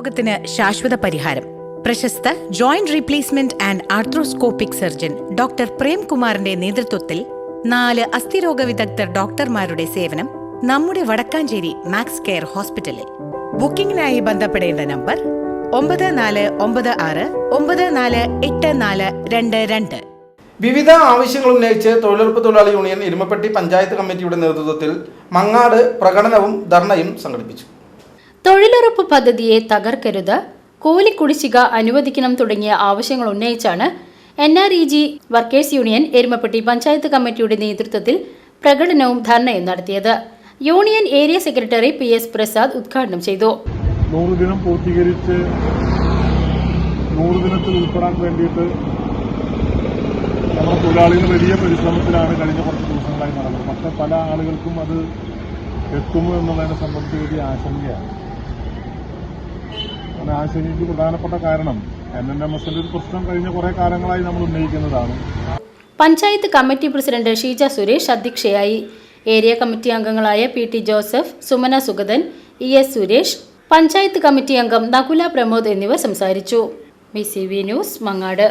രോഗത്തിന് ശാശ്വത പരിഹാരം. പ്രശസ്ത joint replacement and arthroscopic surgeon doctor പ്രേംകുമാറിന്റെ നേതൃത്വത്തിൽ നാല് അസ്ഥിരോഗ വിദഗ്ധർ ഡോക്ടർമാരുടെ സേവനം നമ്മുടെ വടക്കാഞ്ചേരി മാക്സ് കെയർ ഹോസ്പിറ്റലിൽ. ബുക്കിംഗിനായി ബന്ധപ്പെടേണ്ട നമ്പർ ഒമ്പത് നാല് ഒമ്പത് ആറ് ഒമ്പത് നാല് എട്ട് നാല് രണ്ട് രണ്ട്. വിവിധ ആവശ്യങ്ങൾ ഉന്നയിച്ച് തൊഴിലുറപ്പ് തൊഴിലാളി യൂണിയൻ ഇരുമപ്പെട്ടി പഞ്ചായത്ത് കമ്മിറ്റിയുടെ നേതൃത്വത്തിൽ മങ്ങാട് പ്രകടനവും ധർണയും സംഘടിപ്പിച്ചു. തൊഴിലുറപ്പ് പദ്ധതിയെ തകർക്കരുത് കൂലിക്കുടിശ്ശിക അനുവദിക്കണം തുടങ്ങിയ ആവശ്യങ്ങൾ ഉന്നയിച്ചാണ് N R E G workers union Erumapetty panchayat കമ്മിറ്റിയുടെ നേതൃത്വത്തിൽ പ്രകടനവും ധർണയും നടത്തിയത്. Union area secretary P S Prasad ഉദ്ഘാടനം ചെയ്തു. നൂറ് ദിനം പൂർത്തീകരിച്ച് നൂറ് ദിനത്തിൽ ഉൾപ്പെടാൻ വേണ്ടിയിട്ട് നമ്മുടെ തൊഴിലാളികൾ വലിയ പരിശ്രമത്തിലാണ് കഴിഞ്ഞ കുറച്ച് ദിവസങ്ങളായി നടന്നത്. പക്ഷെ പല ആളുകൾക്കും അത് എത്തുമോ എന്നുള്ളതിനെ സംബന്ധിച്ച് വലിയ ആശങ്കയാണ്. അങ്ങനെ ആശങ്കയ്ക്ക് പ്രധാനപ്പെട്ട കാരണം എൻ എൻ എം എസിന്റെ ഒരു പ്രശ്നം കഴിഞ്ഞ കുറെ കാലങ്ങളായി നമ്മൾ ഉന്നയിക്കുന്നതാണ്. പഞ്ചായത്ത് കമ്മിറ്റി പ്രസിഡന്റ് ഷീജ സുരേഷ് അധ്യക്ഷയായി. ഏരിയ കമ്മിറ്റി അംഗങ്ങളായ P T Joseph Sumana Suguthan E S Suresh panchayat committee അംഗം നകുല പ്രമോദ് എന്നിവർ സംസാരിച്ചു. B C V news Mangad.